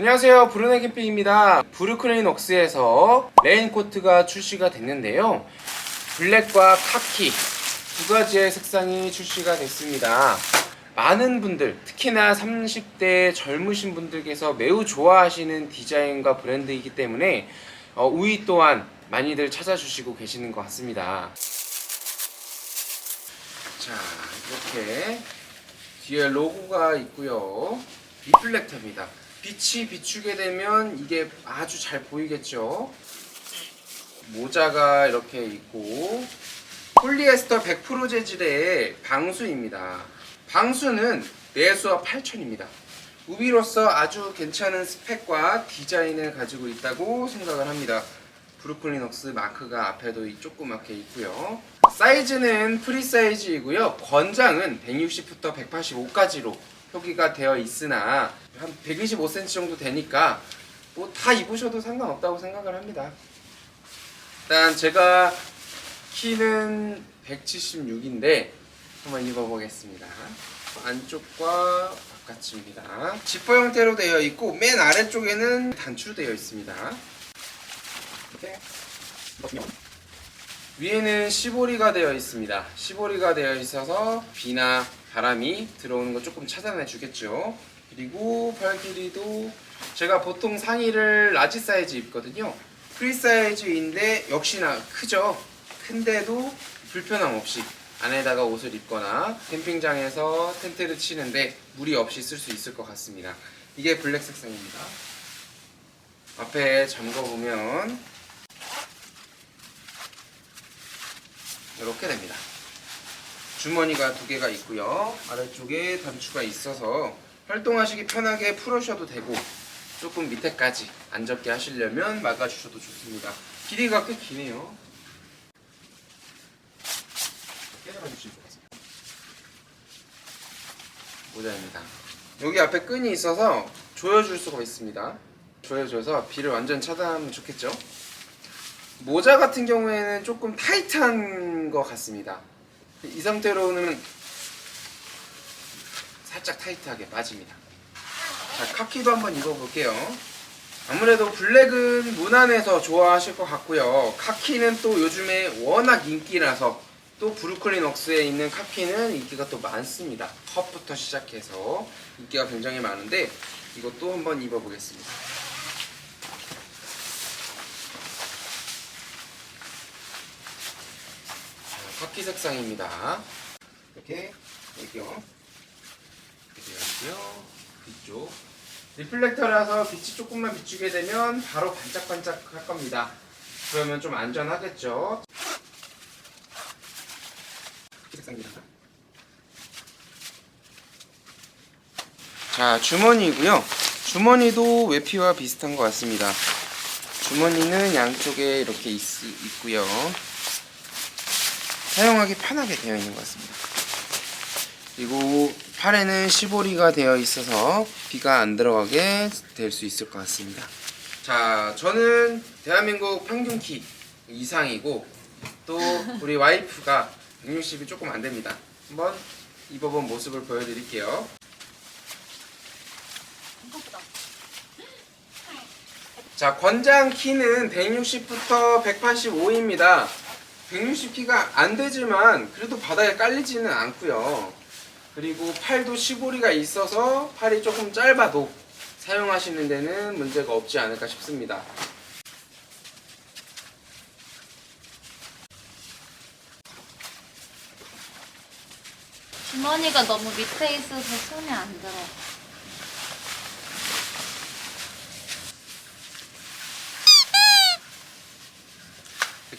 안녕하세요. 브루네 캠핑입니다. 브루클린 옥스에서 레인코트가 출시가 됐는데요. 블랙과 카키 두 가지의 색상이 출시가 됐습니다. 많은 분들 특히나 30대 젊으신 분들께서 매우 좋아하시는 디자인과 브랜드이기 때문에 어, 우위 또한 많이들 찾아주시고 계시는 것 같습니다. 자 이렇게 뒤에 로고가 있고요. 리플렉터입니다 빛이 비추게 되면 이게 아주 잘 보이겠죠? 모자가 이렇게 있고 폴리에스터 100% 재질의 방수입니다. 방수는 내수와 8천입니다. 우비로서 아주 괜찮은 스펙과 디자인을 가지고 있다고 생각을 합니다. 브루클리녹스 마크가 앞에도 이 조그맣게 있고요 사이즈는 프리 사이즈이고요. 권장은 160부터 185까지로 표기가 되어 있으나 한 125cm 정도 되니까 뭐 다 입으셔도 상관없다고 생각을 합니다. 일단 제가 키는 176인데 한번 입어보겠습니다. 안쪽과 바깥입니다. 지퍼 형태로 되어 있고 맨 아래쪽에는 단추되어 있습니다. 이렇게 위에는 시보리가 되어 있습니다. 시보리가 되어 있어서 비나 바람이 들어오는 거 조금 차단해 주겠죠. 그리고 팔 길이도 제가 보통 상의를 라지 사이즈 입거든요. 프리 사이즈인데 역시나 크죠. 큰데도 불편함 없이 안에다가 옷을 입거나 캠핑장에서 텐트를 치는데 무리 없이 쓸 수 있을 것 같습니다. 이게 블랙 색상입니다. 앞에 잠궈 보면 이렇게 됩니다. 주머니가 두 개가 있고요. 아래쪽에 단추가 있어서 활동하시기 편하게 풀으셔도 되고 조금 밑에까지 안 젖게 하시려면 막아주셔도 좋습니다. 길이가 꽤 기네요. 모자입니다. 여기 앞에 끈이 있어서 조여줄 수가 있습니다. 조여줘서 비를 완전 차단하면 좋겠죠? 모자 같은 경우에는 조금 타이트한 것 같습니다. 이 상태로는 살짝 타이트하게 빠집니다. 자, 카키도 한번 입어볼게요. 아무래도 블랙은 무난해서 좋아하실 것 같고요. 카키는 또 요즘에 워낙 인기라서 또 브루클린 옥스에 있는 카키는 인기가 또 많습니다. 컵부터 시작해서 인기가 굉장히 많은데 이것도 한번 입어보겠습니다. 자, 카키 색상입니다. 이렇게 여기요. 이렇게 되어있고요. 뒤쪽. 리플렉터라서 빛이 조금만 비추게 되면 바로 반짝반짝 할 겁니다. 그러면 좀 안전하겠죠. 색상입니다. 자, 주머니이고요. 주머니도 외피와 비슷한 것 같습니다. 주머니는 양쪽에 이렇게 있, 있고요. 사용하기 편하게 되어 있는 것 같습니다. 그리고 팔에는 시보리가 되어 있어서 비가 안 들어가게 될 수 있을 것 같습니다. 자, 저는 대한민국 평균 키 이상이고 또 우리 와이프가 160이 조금 안 됩니다. 한번 입어본 모습을 보여드릴게요. 자, 권장 키는 160부터 185입니다. 160키가 안 되지만 그래도 바닥에 깔리지는 않고요. 그리고 팔도 시보리가 있어서 팔이 조금 짧아도 사용하시는 데는 문제가 없지 않을까 싶습니다. 주머니가 너무 밑에 있어서 손에 안 들어.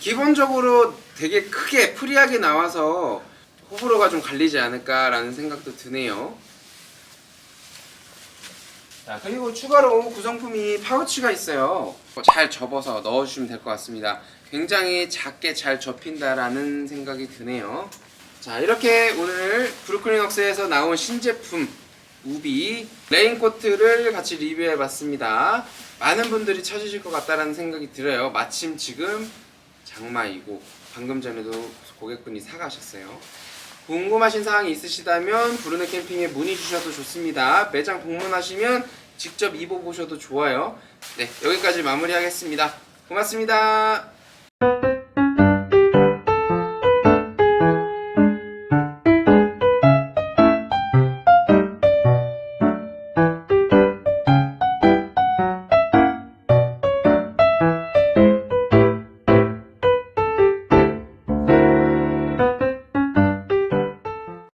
기본적으로 되게 크게 프리하게 나와서 호불호가 좀 갈리지 않을까라는 생각도 드네요. 자, 그리고 추가로 구성품이 파우치가 있어요. 잘 접어서 넣어주시면 될 것 같습니다. 굉장히 작게 잘 접힌다라는 생각이 드네요. 자, 이렇게 오늘 브루클린웍스에서 나온 신제품 우비 레인코트를 같이 리뷰해봤습니다. 많은 분들이 찾으실 것 같다라는 생각이 들어요. 마침 지금 장마이고 방금 전에도 고객분이 사가셨어요. 궁금하신 사항이 있으시다면 부르네 캠핑에 문의 주셔도 좋습니다. 매장 방문하시면 직접 입어보셔도 좋아요. 네, 여기까지 마무리하겠습니다. 고맙습니다.